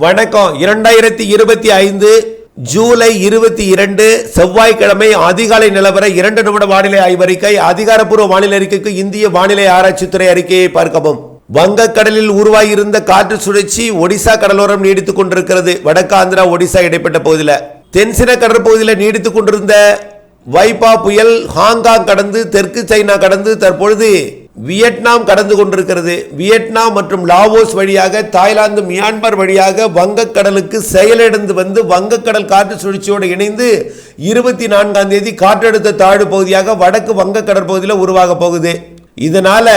வணக்கம். இரண்டாயிரத்தி இருபத்தி ஐந்து ஜூலை இருபத்தி இரண்டு செவ்வாய்க்கிழமை அதிகாலை நிலவர இரண்டு நிமிட வானிலை ஆய்வறிக்கை அதிகாரப்பூர்வ வானிலை அறிக்கைக்கு இந்திய வானிலை ஆராய்ச்சித்துறை அறிக்கையை பார்க்கவும். வங்கக்கடலில் உருவாகியிருந்த காற்று சுழற்சி ஒடிசா கடலோரம் நீடித்துக் கொண்டிருக்கிறது. வடக்கு ஆந்திரா ஒடிசா இடைப்பட்ட பகுதியில். தென்சின கடற்பகுதியில் நீடித்துக் கொண்டிருந்த வைபா புயல் ஹாங்காங் கடந்து தெற்கு சைனா கடந்து தற்பொழுது வியட்நாம் கடந்து கொண்டிருக்கிறது. வியட்நாம் மற்றும் லாவோஸ் வழியாக தாய்லாந்து மியான்மர் வழியாக வங்கக்கடலுக்கு செயலிழந்து வந்து வங்கக்கடல் காற்று சுழற்சியோடு இணைந்து இருபத்தி நான்காம் தேதி காற்றழுத்த தாழ்வு பகுதியாக வடக்கு வங்கக்கடல் பகுதியில் உருவாக போகுது. இதனால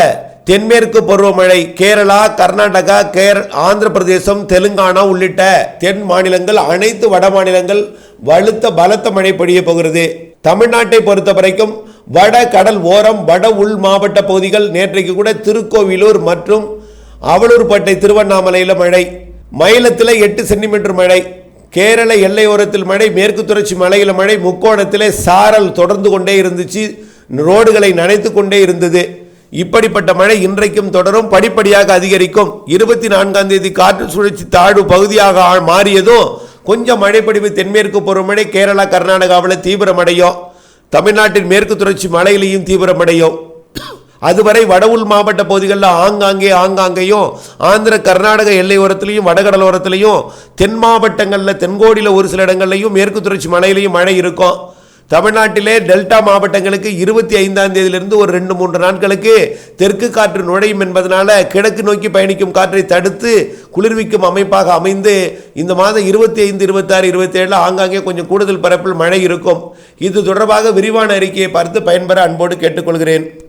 தென்மேற்கு பருவமழை கேரளா கர்நாடகா கேர் ஆந்திர பிரதேசம் தெலுங்கானா உள்ளிட்ட தென் மாநிலங்கள் அனைத்து வட மாநிலங்கள் வலுத்த பலத்த மழை பொழிய போகிறது. தமிழ்நாட்டை பொறுத்த வரைக்கும் வட கடல் ஓரம் வட உள் மாவட்ட பகுதிகள் நேற்றைக்கு கூட திருக்கோவிலூர் மற்றும் அவலூர்பட்டை திருவண்ணாமலையில் மழை. மயிலத்தில் எட்டு சென்டிமீட்டர் மழை. கேரள எல்லையோரத்தில் மழை மேற்கு தொடர்ச்சி மலையில் மழை முக்கோணத்திலே சாரல் தொடர்ந்து கொண்டே இருந்துச்சு. ரோடுகளை நனைத்து கொண்டே இருந்தது. இப்படிப்பட்ட மழை இன்றைக்கும் தொடரும் படிப்படியாக அதிகரிக்கும். இருபத்தி நான்காம் தேதி காற்று சுழற்சி தாழ்வு பகுதியாக ஆ- மாறியதும் கொஞ்சம் மழைப்படிவு தென்மேற்கு பருவமழை கேரளா கர்நாடகாவில் தீவிரமடையும். தமிழ்நாட்டின் மேற்கு தொடர்ச்சி மலையிலையும் தீவிரமடையும். அதுவரை வடவுள் மாவட்ட பகுதிகளில் ஆங்காங்கே ஆங்காங்கேயும் ஆந்திர கர்நாடக எல்லையோரத்திலையும் வடகடலோரத்திலையும் தென் மாவட்டங்களில் தென்கோடியில் ஒரு சில இடங்கள்லையும் மேற்கு தொடர்ச்சி மலையிலையும் மழை இருக்கும். தமிழ்நாட்டிலே டெல்டா மாவட்டங்களுக்கு இருபத்தி ஐந்தாம் தேதியிலிருந்து ஒரு ரெண்டு மூன்று நாட்களுக்கு தெற்கு காற்று நுழையும் என்பதனால கிழக்கு நோக்கி பயணிக்கும் காற்றை தடுத்து குளிர்விக்கும் அமைப்பாக அமைந்து இந்த மாதம் இருபத்தி ஐந்து இருபத்தாறு இருபத்தேழில் ஆங்காங்கே கொஞ்சம் கூடுதல் பரப்பில் மழை இருக்கும். இது தொடர்பாக விரிவான அறிக்கையை பார்த்து பயன்பெற அன்போடு கேட்டுக்கொள்கிறேன்.